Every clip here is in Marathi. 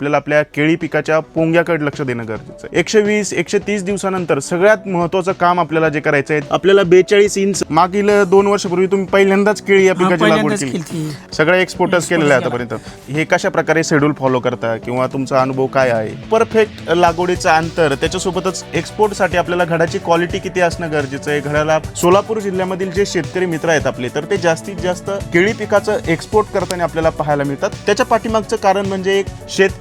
आपल्याला आपल्या केळी पिकाच्या पोंग्याकडे लक्ष देणं गरजेचं आहे. एकशे वीस एकशे तीस दिवसानंतर सगळ्यात महत्वाचं काम आपल्याला जे करायचं आहे आपल्याला बेचाळीस इंच मागील दोन वर्षापूर्वी तुम्ही पहिल्यांदाच केळी या पिकाची लागवड केली. केली सगळे एक्सपोर्टच केलेले आतापर्यंत. हे कशा प्रकारे शेड्यूल फॉलो करता किंवा तुमचा अनुभव काय आहे? परफेक्ट लागवडीचं अंतर त्याच्यासोबतच एक्सपोर्टसाठी आपल्याला घडाची क्वालिटी किती असणं गरजेचं आहे? घडाला सोलापूर जिल्ह्यामधील जे शेतकरी मित्र आहेत आपले तर ते जास्तीत जास्त केळी पिकाचं एक्सपोर्ट करताना आपल्याला पाहायला मिळतात. त्याच्या पाठीमागचं कारण म्हणजे एक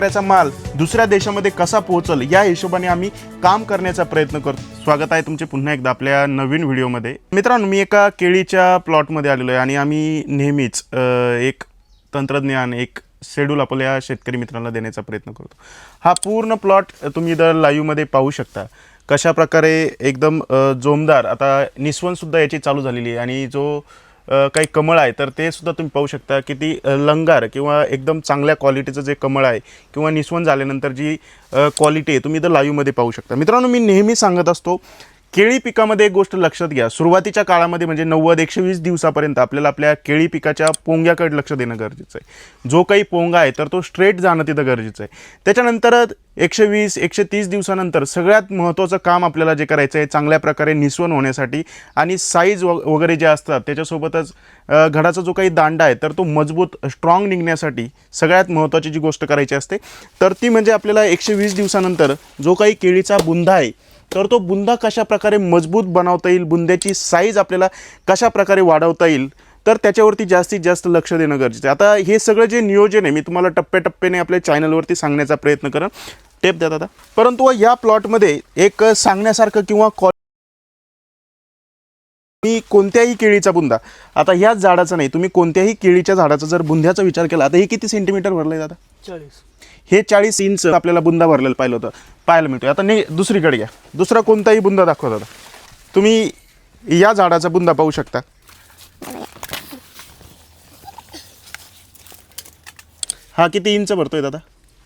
शेतकऱ्याचा माल दुसऱ्या देशामध्ये कसा पोहोचल या हिशोबाने आम्ही काम करण्याचा प्रयत्न करतो स्वागत आहे तुमचे पुन्हा एकदा आपल्या नवीन व्हिडिओमध्ये. मित्रांनो मी एका केळीच्या प्लॉटमध्ये आलेलो आहे आणि आम्ही नेहमीच एक तंत्रज्ञान एक शेड्यूल आपल्या शेतकरी मित्रांना देण्याचा प्रयत्न करतो. हा पूर्ण प्लॉट तुम्ही इथं लाईव्हमध्ये पाहू शकता. कशा प्रकारे एकदम जोमदार आता निस्वनसुद्धा याची चालू झालेली आहे आणि जो काही कमळ आहे तर ते सुद्धा तुम्ही पाहू शकता की ती लंगार किंवा एकदम चांगल्या क्वालिटीचं जे कमळ आहे किंवा निस्वन झाल्यानंतर जी क्वालिटी आहे तुम्ही इथं लाईव्हमध्ये पाहू शकता. मित्रांनो मी नेहमी सांगत असतो केळी पिकामध्ये एक गोष्ट लक्षात घ्या. सुरुवातीच्या काळामध्ये म्हणजे नव्वद एकशे वीस दिवसापर्यंत आपल्याला आपल्या केळी पिकाच्या पोंग्याकडे लक्ष देणं गरजेचं आहे. जो काही पोंगा आहे तर तो स्ट्रेट जाणं तिथं गरजेचं आहे. त्याच्यानंतर एकशे वीस एकशे तीस दिवसानंतर सगळ्यात महत्त्वाचं काम आपल्याला जे करायचं आहे चांगल्या प्रकारे निस्वन होण्यासाठी आणि साईज व वगैरे जे असतात त्याच्यासोबतच घडाचा जो काही दांडा आहे तर तो मजबूत स्ट्रॉंग निघण्यासाठी सगळ्यात महत्त्वाची जी गोष्ट करायची असते तर ती म्हणजे आपल्याला एकशे वीस दिवसानंतर जो काही केळीचा बुंधा आहे तर तो बुंदा कशा प्रकारे मजबूत बनवता येईल बुंद्याची साईज आपल्याला कशा प्रकारे वाढवता येईल तर त्याच्यावरती जास्तीत जास्त लक्ष देणं गरजेचं आहे. आता हे सगळं जे नियोजन आहे मी तुम्हाला टप्प्याटप्प्याने आपल्या चॅनलवरती सांगण्याचा प्रयत्न करेन. टेप द्या दादा. परंतु या प्लॉटमध्ये एक सांगण्यासारखं किंवा कॉल मी कोणत्याही केळीचा बुंदा आता ह्याच झाडाचा नाही तुम्ही कोणत्याही केळीच्या झाडाचा जर बुंद्याचा विचार केला आता हे किती सेंटीमीटर भरलं आहे दादा? चाळीस. हे चाळीस इंच आपल्याला बुंदा भरलेलं पाहिलं होतं. पाहायला मिळतो आता नाही दुसरीकडे घ्या. दुसरा कोणताही बुंदा दाखवा दादा तुम्ही या झाडाचा बुंदा पाहू शकता. हा किती इंच भरतोय दादा?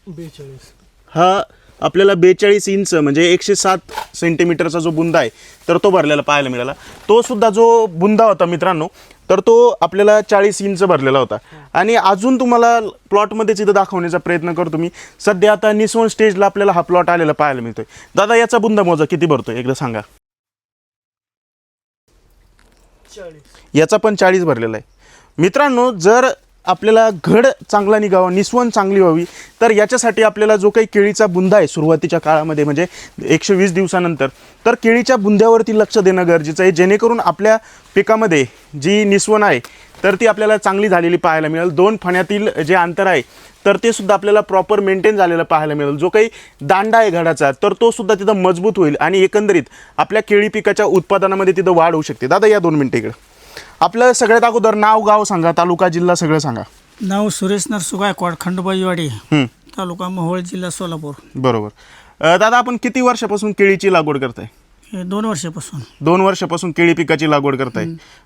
बेचाळीस. हा आपल्याला बेचाळीस इंच म्हणजे एकशे सात सेंटीमीटरचा जो बुंदा आहे तर तो भरलेला पाहायला मिळाला. तो सुद्धा जो बुंदा होता मित्रांनो तर तो आपल्याला चाळीस इंच भरलेला होता. आणि अजून तुम्हाला प्लॉटमध्येच इथं दाखवण्याचा प्रयत्न करतो मी. सध्या आता निसवण स्टेजला आपल्याला हा प्लॉट आलेला पाहायला मिळतोय. दादा याचा बुंदा मोजा किती भरतोय? एकदा सांगा. याचा पण चाळीस भरलेला आहे. मित्रांनो जर आपल्याला घड चांगला निघावा निस्वन चांगली व्हावी तर याच्यासाठी आपल्याला जो काही केळीचा बुंदा आहे सुरुवातीच्या काळामध्ये म्हणजे एकशे वीस दिवसानंतर तर केळीच्या बुंद्यावरती लक्ष देणं गरजेचं आहे. जेणेकरून आपल्या पिकामध्ये जी निस्वन आहे तर ती आपल्याला चांगली झालेली पाहायला मिळेल. दोन फण्यातील जे अंतर आहे तर ते सुद्धा आपल्याला प्रॉपर मेंटेन झालेलं पाहायला मिळेल. जो काही दांडा आहे घडाचा तर तो सुद्धा तिथं मजबूत होईल आणि एकंदरीत आपल्या केळी पिकाच्या उत्पादनामध्ये तिथं वाढ होऊ शकते. दादा या दोन मिनटं इकडं. आपलं सगळ्यात अगोदर नाव गाव सांगा तालुका जिल्हा सगळं सांगा. नाव सुरेश नरसू गायकवाड खंडोबाईवाडी हं, तालुका मोहोळ जिल्हा सोलापूर. बरोबर. अं, दादा आपण किती वर्षापासून केळीची लागवड करताय? हे दोन वर्षापासून. दोन वर्षापासून केळी पिकाची लागवड करताय.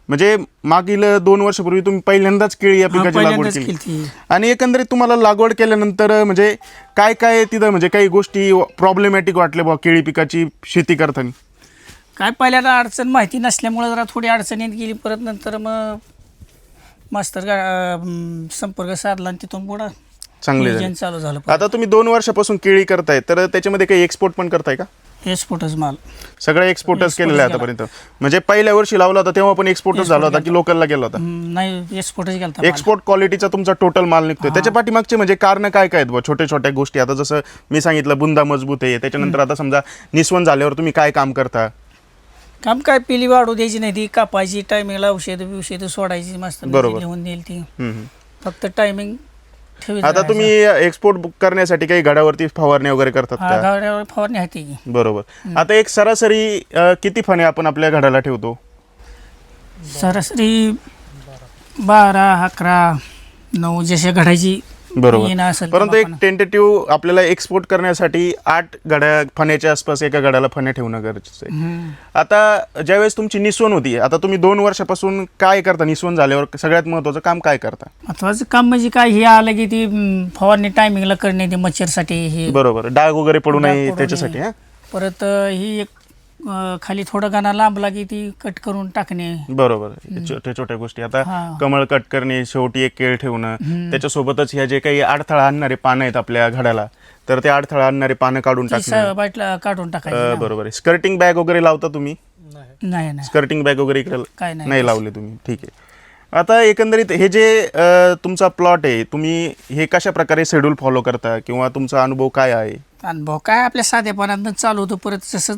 म्हणजे मागील दोन वर्षापूर्वी तुम्ही पहिल्यांदाच केळी या हा, पिकाची लागवड पहिल्यांदाच केली. केली आणि एकंदरीत तुम्हाला लागवड केल्यानंतर अं, म्हणजे काय काय तिथं म्हणजे काही गोष्टी प्रॉब्लेमॅटिक वाटल्या बा केळी पिकाची शेती करताना? काय पहिल्यांदा अडचण माहिती नसल्यामुळे जरा थोडी अडचणीत गेली. परत नंतर मग मास्तर गा संपर्क साधला आणि तिथून पुढं चांगले झाले. चालू झालं. आता तुम्ही दोन वर्षापासून केळी करताय तर त्याच्यामध्ये काही एक्सपोर्ट पण करताय का? एक्सपोर्टच माल. सगळं एक्सपोर्टच केलेलं आहे. आतापर्यंत. म्हणजे पहिल्या वर्षी लावला होता तेव्हा पण एक्सपोर्टच झाला होता की लोकलला गेला होता? नाही एक्सपोर्टच गेला होता माल. एक्सपोर्ट क्वालिटीचा तुमचा टोटल माल निघतोय. त्याच्या पाठीमागचे म्हणजे कारण काय काय आहेत बुवा? छोट्या छोट्या गोष्टी. आता जसं मी सांगितलं बुंदा मजबूत आहे. त्याच्यानंतर आता समजा निस्वन झाल्यावर तुम्ही काय काम करता? काम काय पिली वाढू द्यायची नाही ती कापायची टायमिंगला औषध औषध सोडायची मस्त बरोबर. लिहून देईल ती. हम्म. फक्त टायमिंग ठेवी आता तुम्ही एक्सपोर्ट करण्यासाठी काही घडावरती फवारणी वगैरे करतात हा का? गाड्यावर फवारणी आहे ती. बरोबर. आता एक सरासरी अं, किती फणे आपण आपल्या घडाला ठेवतो? सरासरी बारा अकरा नऊ जसे घडायची येणं बरोबर असेल परंतु एक. टेंटेटिव्ह आपल्याला एक्सपोर्ट करण्यासाठी आठ घड्या फण्याच्या आसपास एका घड्याला फण्या ठेवणं गरजेचं आहे हम्म. आता ज्यावेळेस तुमची निस्वन होती आता तुम्ही दोन वर्षापासून काय करता निस्वन झाल्यावर सगळ्यात महत्वाचं काम काय करता महत्वाचं काम म्हणजे काय हे आलं की ती हम्म, फवारणी टायमिंगला करणे ती मच्छरसाठी हे बरोबर डाग वगैरे पडू डाग नये पडू त्याच्यासाठी नये. हा परत अं, ही एक अं, खाली थोडं गाणं लांबला की ती कट करून टाकणे. बरोबर. छोट्या छोट्या गोष्टी. आता हा. कमळ कट करणे शेवटी एक केळ ठेवणं. त्याच्यासोबतच ह्या जे काही अडथळा आणणारे पानं आहेत आपल्या घड्याला तर ते अडथळा आणणारे पानं काढून ती टाकणे. स- बाटला काढून अ, टाकायची बरोबर आहे. स्कर्टिंग बॅग वगैरे लावता तुम्ही? नाही. नाही स्कर्टिंग बॅग वगैरे इकडे काय नाही. नाही लावले तुम्ही. ठीक आहे. आता एकंदरीत हे जे अ, तुमचा प्लॉट आहे तुम्ही हे कशा प्रकारे शेड्यूल फॉलो करता? किंवा तुमचा अनुभव काय आहे? अनुभव. काय आपल्या साधेपणात चालू होतं परत जसं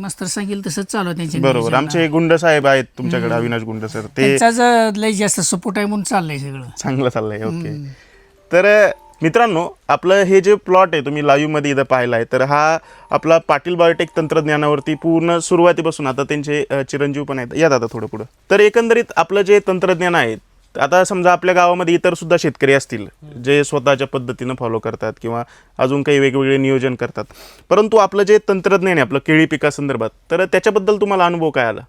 मास्तर सांगेल तसंच चालू आहे त्यांच्या बरोबर. नियोजनाला. आमचे गुंड साहेब आहेत तुमच्याकडे अविनाश गुंड सर. ते लय जास्त सपोर्ट आहे म्हणून चाललंय सगळं. चांगलं चाललंय ओके. तर मित्रांनो आपलं हे जे प्लॉट आहे तुम्ही लाईव्हमध्ये इथं पाहिला आहे तर हा आपला पाटील बायोटेक तंत्रज्ञानावरती पूर्ण सुरुवातीपासून आता त्यांचे अ, चिरंजीव पण आहेत. या दादा थोडं पुढं. तर एकंदरीत आपलं जे तंत्रज्ञान आहे आता समजा आपल्या गावामध्ये इतर सुद्धा शेतकरी असतील जे स्वतःच्या पद्धतीनं फॉलो करतात किंवा अजून काही वेगवेगळे नियोजन करतात. परंतु आपलं जे तंत्रज्ञान आहे आपलं केळी पिकासंदर्भात तर त्याच्याबद्दल तुम्हाला अनुभव काय आला?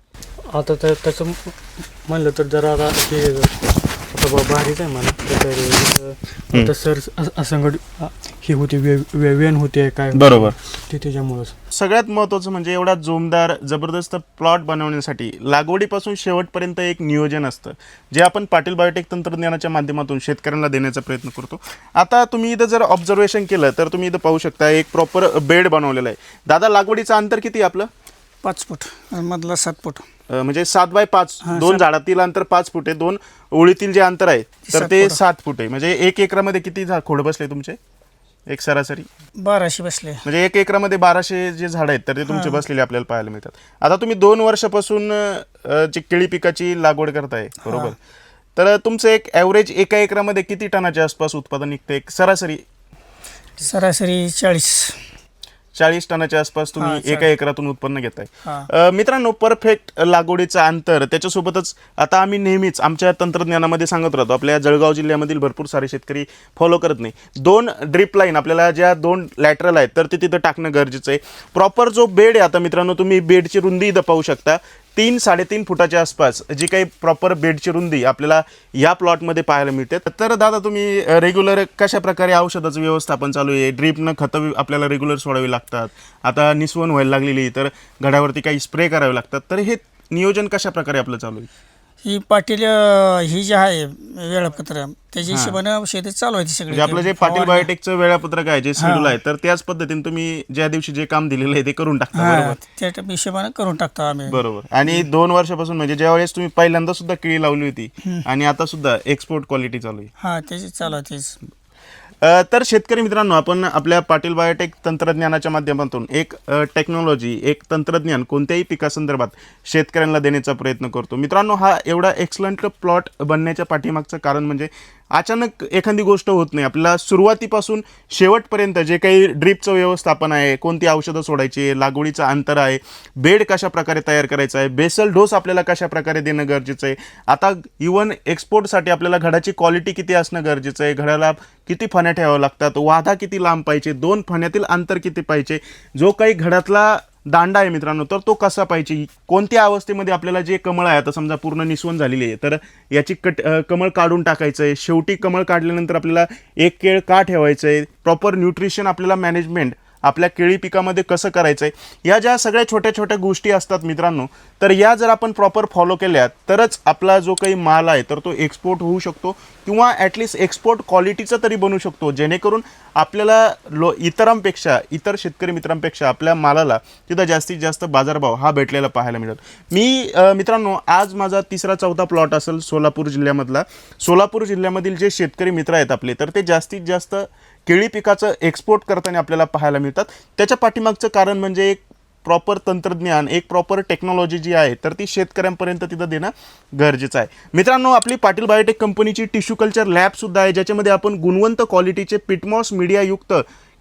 आता तर त्याचं म्हणलं तर जरा आता बा भारीच आहे मला तर आता सर असंगड ही होती वे वे- वेन होते काय बरोबर. ते त्याच्यामुळंच. सगळ्यात महत्त्वाचं म्हणजे एवढा जोमदार जबरदस्त प्लॉट बनवण्यासाठी लागवडीपासून शेवटपर्यंत एक नियोजन असतं. जे आपण पाटील बायोटेक तंत्रज्ञानाच्या माध्यमातून शेतकऱ्यांना देण्याचा प्रयत्न करतो. आता तुम्ही इथं जर ऑब्झर्वेशन केलं तर तुम्ही इथं पाहू शकता एक प्रॉपर बेड बनवलेलं आहे. दादा लागवडीचं अंतर किती आहे आपलं? पाच फूट मधला सात फूट. अं, म्हणजे सात बाय पाच दोन. झाडातील अंतर पाच फूट आहे दोन ओळीतील जे अंतर आहे तर सात ते. सात फूट आहे. म्हणजे एक एकरामध्ये किती झा- खोड बसले तुमचे? एक सरासरी? बाराशे बसले. म्हणजे एक एकरामध्ये बाराशे जे झाड आहेत तर ते तुमचे बसलेले आपल्याला पाहायला मिळतात. आता तुम्ही दोन वर्षापासून अ, जी केळी पिकाची लागवड करताय बरोबर? तर तुमचं एक ॲव्हरेज एका एकरामध्ये किती टनाच्या आसपास उत्पादन निघतं एक सरासरी? सरासरी चाळीस. चाळीस टनाच्या आसपास तुम्ही. एका एकरातून उत्पन्न घेताय. मित्रांनो परफेक्ट लागवडीचं अंतर त्याच्यासोबतच आता आम्ही नेहमीच आमच्या तंत्रज्ञानामध्ये सांगत राहतो आपल्या जळगाव जिल्ह्यामधील भरपूर सारे शेतकरी फॉलो करत नाही. दोन ड्रिप लाईन आपल्याला ज्या दोन लॅटरल आहेत तर ते तिथं टाकणं गरजेचं आहे. प्रॉपर जो बेड आहे आता मित्रांनो तुम्ही बेडची रुंदी इथं पाहू शकता. तीन साडेतीन फुटाच्या आसपास जी काही प्रॉपर बेडची रुंदी आपल्याला या प्लॉटमध्ये पाहायला मिळते. तर दादा तुम्ही रेग्युलर कशा प्रकारे औषधाचं व्यवस्थापन चालू आहे? ड्रीपनं खतं आपल्याला रेग्युलर सोडावी लागतात. आता निसवण व्हायला लागलेली तर घड्यावरती काही स्प्रे करावे लागतात. तर हे नियोजन कशा प्रकारे आपलं चालू आहे? ही पाटील अं, ही जी आहे वेळापत्र त्याच्या हिशोबानं शेती चालू आहे ती सगळी. म्हणजे आपलं जे पाटील बायोटेकचं वेळापत्रक आहे जे शेड्यूल आहे तर त्याच पद्धतीने तुम्ही ज्या दिवशी जे काम दिलेलं आहे ते करून टाकता हा बरोबर? त्या हिशोबानं करून टाकतो आम्ही. बरोबर. आणि दोन वर्षापासून म्हणजे ज्या वेळेस तुम्ही पहिल्यांदा सुद्धा केळी लावली होती आणि आता सुद्धा एक्सपोर्ट क्वालिटी चालू आहे. हा त्याची चालू आहे तेच. तर शेतकरी मित्रांनो आपण आपल्या पाटील बायोटेक तंत्रज्ञानाच्या माध्यमातून एक टेक्नॉलॉजी एक तंत्रज्ञान कोणत्याही पिकासंदर्भात शेतकऱ्यांना देण्याचा प्रयत्न करतो. मित्रांनो हा एवढा एक्सलंट प्लॉट बनण्याच्या पाठीमागचं कारण म्हणजे अचानक एखादी गोष्ट होत नाही. आपल्याला सुरुवातीपासून शेवटपर्यंत जे काही ड्रीपचं व्यवस्थापन आहे कोणती औषधं सोडायची आहे लागवडीचं अंतर आहे बेड कशा प्रकारे तयार करायचा आहे बेसल डोस आपल्याला कशा प्रकारे देणं गरजेचं आहे. आता इवन एक्सपोर्टसाठी आपल्याला घडाची क्वालिटी किती असणं गरजेचं आहे घडाला किती फण्या ठेवाव्या लागतात वाधा किती लांब पाहिजे दोन फण्यातील अंतर किती पाहिजे जो काही घडातला दांडा आहे मित्रांनो. तर तो कसा पाहिजे? कोणत्या अवस्थेमध्ये आपल्याला जे कमळ आहे आता समजा पूर्ण निसवण झालेली आहे तर याची कट कमळ काढून टाकायचं आहे शेवटी कमळ काढल्यानंतर आपल्याला एक केळ का ठेवायचं आहे प्रॉपर न्यूट्रिशन आपल्याला मॅनेजमेंट आपल्या केळी पिकामध्ये कसं करायचं आहे या ज्या सगळ्या छोट्या छोट्या गोष्टी असतात मित्रांनो तर या जर आपण प्रॉपर फॉलो केल्या तरच आपला जो काही माल आहे तर तो एक्सपोर्ट होऊ शकतो किंवा ॲटलिस्ट एक्सपोर्ट क्वालिटीचा तरी बनू शकतो. जेणेकरून आपल्याला लो इतरांपेक्षा इतर शेतकरी मित्रांपेक्षा आपल्या मालाला तिथं जास्तीत जास्त बाजारभाव हा भेटलेला पाहायला मिळतो मी मित्रांनो आज माझा तिसरा चौथा प्लॉट असेल सोलापूर जिल्ह्यामधला. सोलापूर जिल्ह्यामधील जे शेतकरी मित्र आहेत आपले तर ते जास्तीत जास्त केळी पिकाचं एक्सपोर्ट करताना आपल्याला पाहायला मिळतात. त्याच्या पाठीमागचं कारण म्हणजे एक प्रॉपर तंत्रज्ञान एक प्रॉपर टेक्नॉलॉजी जी आहे तर ती शेतकऱ्यांपर्यंत तिथं देणं गरजेचं आहे. मित्रांनो आपली पाटील बायोटेक कंपनीची टिश्यू कल्चर लॅबसुद्धा आहे ज्याच्यामध्ये आपण गुणवंत क्वालिटीचे पिटमॉस मीडियायुक्त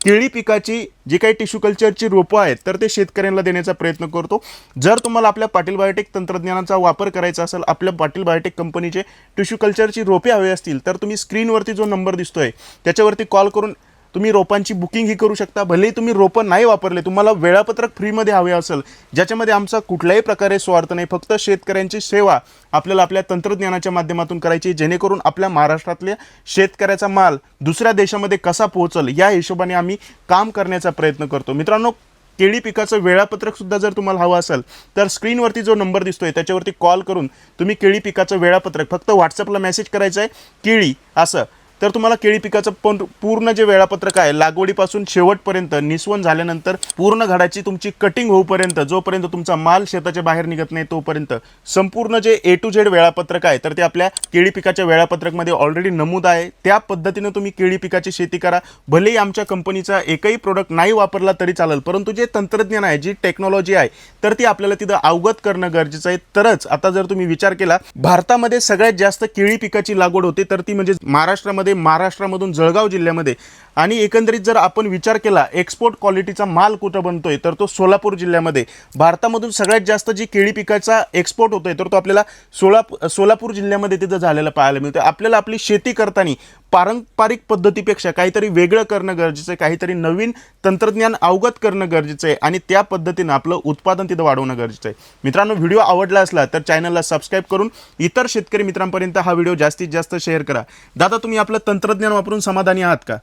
केळी पिकाची जी काही टिश्यू कल्चरची रोपं आहेत तर ते शेतकऱ्यांना देण्याचा प्रयत्न करतो. जर तुम्हाला आपल्या पाटील बायोटेक तंत्रज्ञानाचा वापर करायचा असेल आपल्या पाटील बायोटेक कंपनीचे टिश्यू कल्चरची रोपे हवे असतील तर तुम्ही स्क्रीनवरती जो नंबर दिसतोय त्याच्यावरती कॉल करून तुम्ही रोपांची बुकिंग ही करू शकता. भलेही तुम्ही रोपं नाही वापरले तुम्हाला वेळापत्रक फ्रीमध्ये हवे असेल ज्याच्यामध्ये आमचा कुठल्याही प्रकारे स्वार्थ नाही. फक्त शेतकऱ्यांची सेवा आपल्याला आपल्या तंत्रज्ञानाच्या माध्यमातून करायची जेणेकरून आपल्या महाराष्ट्रातल्या शेतकऱ्याचा माल दुसऱ्या देशामध्ये कसा पोहोचल या हिशोबाने आम्ही काम करण्याचा प्रयत्न करतो. मित्रांनो केळी पिकाचं वेळापत्रक सुद्धा जर तुम्हाला हवं असेल तर स्क्रीनवरती जो नंबर दिसतोय त्याच्यावरती कॉल करून तुम्ही केळी पिकाचं वेळापत्रक फक्त व्हॉट्सअपला मेसेज करायचं आहे केळी असं तर तुम्हाला केळी पिकाचं पण पूर्ण जे वेळापत्रक आहे लागवडीपासून शेवटपर्यंत निस्वन झाल्यानंतर पूर्ण घडाची तुमची कटिंग होऊपर्यंत जोपर्यंत तुमचा माल शेताच्या बाहेर निघत नाही तोपर्यंत संपूर्ण जे ए टू झेड वेळापत्रक आहे तर ते आपल्या केळी पिकाच्या वेळापत्रकमध्ये ऑलरेडी नमूद आहे. त्या पद्धतीनं तुम्ही केळी पिकाची शेती करा. भलेही आमच्या कंपनीचा एकही प्रोडक्ट नाही वापरला तरी चालेल परंतु जे तंत्रज्ञान आहे जी टेक्नॉलॉजी आहे तर ती आपल्याला तिथं अवगत करणं गरजेचं आहे. तरच आता जर तुम्ही विचार केला भारतामध्ये सगळ्यात जास्त केळी पिकाची लागवड होते तर ती म्हणजे महाराष्ट्रामध्ये महाराष्ट्रामधून जळगाव जिल्ह्यामध्ये आणि एकंदरीत जर आपण विचार केला एक्सपोर्ट क्वालिटीचा माल कुठं बनतोय तर तो सोलापूर जिल्ह्यामध्ये. भारतामधून सगळ्यात जास्त जी केळी पिकाचा एक्सपोर्ट होतोय तर तो आपल्याला सोलापूर सोलापूर जिल्ह्यामध्ये तिथं झालेला पाहायला मिळतो आपल्याला आपली शेती करताना पारंपरिक पद्धतीपेक्षा काहीतरी वेगळं करणं गरजेचं आहे काहीतरी नवीन तंत्रज्ञान अवगत करणं गरजेचं आहे आणि त्या पद्धतीनं आपलं उत्पादन तिथं वाढवणं गरजेचं आहे. मित्रांनो व्हिडिओ आवडला असला तर चॅनलला सबस्क्राईब करून इतर शेतकरी मित्रांपर्यंत हा व्हिडिओ जास्तीत जास्त शेअर करा. दादा तुम्ही आपलं तंत्रज्ञान वापरून समाधानी आहात का?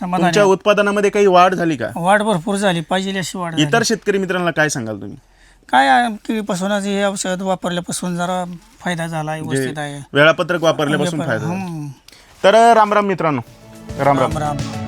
समाधान तुमच्या उत्पादनामध्ये काही वाढ झाली का? वाढ भरपूर झाली पाहिजे अशी वाढ झाली. इतर शेतकरी मित्रांना काय सांगाल तुम्ही? काय आहे, हे औषध वापरल्यापासून जरा फायदा झाला आहे व्यवस्थित आहे. वेळापत्रक वापरल्यापासून फायदा झाला. हम्म. तर राम राम मित्रांनो. राम राम. राम राम.